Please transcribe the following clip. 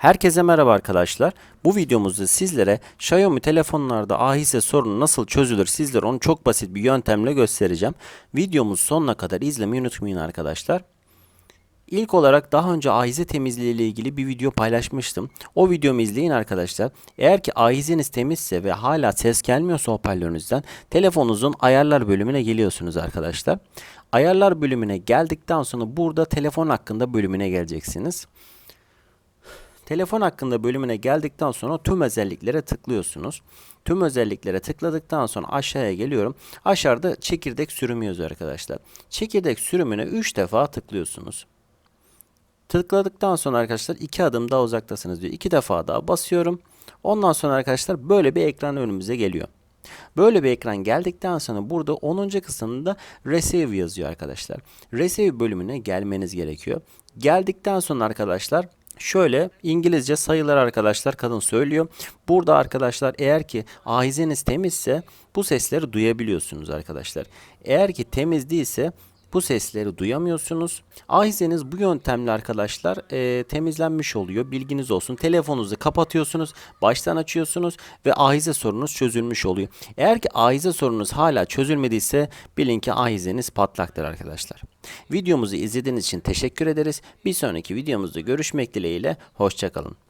Herkese merhaba arkadaşlar. Bu videomuzda sizlere Xiaomi telefonlarda ahise sorunu nasıl çözülür sizlere onu çok basit bir yöntemle göstereceğim. Videomuz sonuna kadar izlemeyi unutmayın arkadaşlar. İlk olarak daha önce ahize temizliği ile ilgili bir video paylaşmıştım. O videomu izleyin arkadaşlar. Eğer ki ahizeniz temizse ve hala ses gelmiyorsa hoparlörünüzden telefonunuzun ayarlar bölümüne geliyorsunuz arkadaşlar. Ayarlar bölümüne geldikten sonra burada telefon hakkında bölümüne geleceksiniz. Telefon hakkında bölümüne geldikten sonra tüm özelliklere tıklıyorsunuz. Tüm özelliklere tıkladıktan sonra aşağıya geliyorum. Aşağıda çekirdek sürümü yazıyor arkadaşlar. Çekirdek sürümüne 3 defa tıklıyorsunuz. Tıkladıktan sonra arkadaşlar 2 adım daha uzaktasınız diyor. 2 defa daha basıyorum. Ondan sonra arkadaşlar böyle bir ekran önümüze geliyor. Böyle bir ekran geldikten sonra burada 10. kısmında Receive yazıyor arkadaşlar. Receive bölümüne gelmeniz gerekiyor. Geldikten sonra arkadaşlar Şöyle İngilizce sayılar arkadaşlar kadın söylüyor. Burada arkadaşlar eğer ki ahizeniz temizse bu sesleri duyabiliyorsunuz arkadaşlar. Eğer ki temiz değilse bu sesleri duyamıyorsunuz. Ahizeniz bu yöntemle arkadaşlar e, temizlenmiş oluyor. Bilginiz olsun. Telefonunuzu kapatıyorsunuz. Baştan açıyorsunuz ve ahize sorunuz çözülmüş oluyor. Eğer ki ahize sorunuz hala çözülmediyse bilin ki ahizeniz patlaktır arkadaşlar. Videomuzu izlediğiniz için teşekkür ederiz. Bir sonraki videomuzda görüşmek dileğiyle. Hoşçakalın.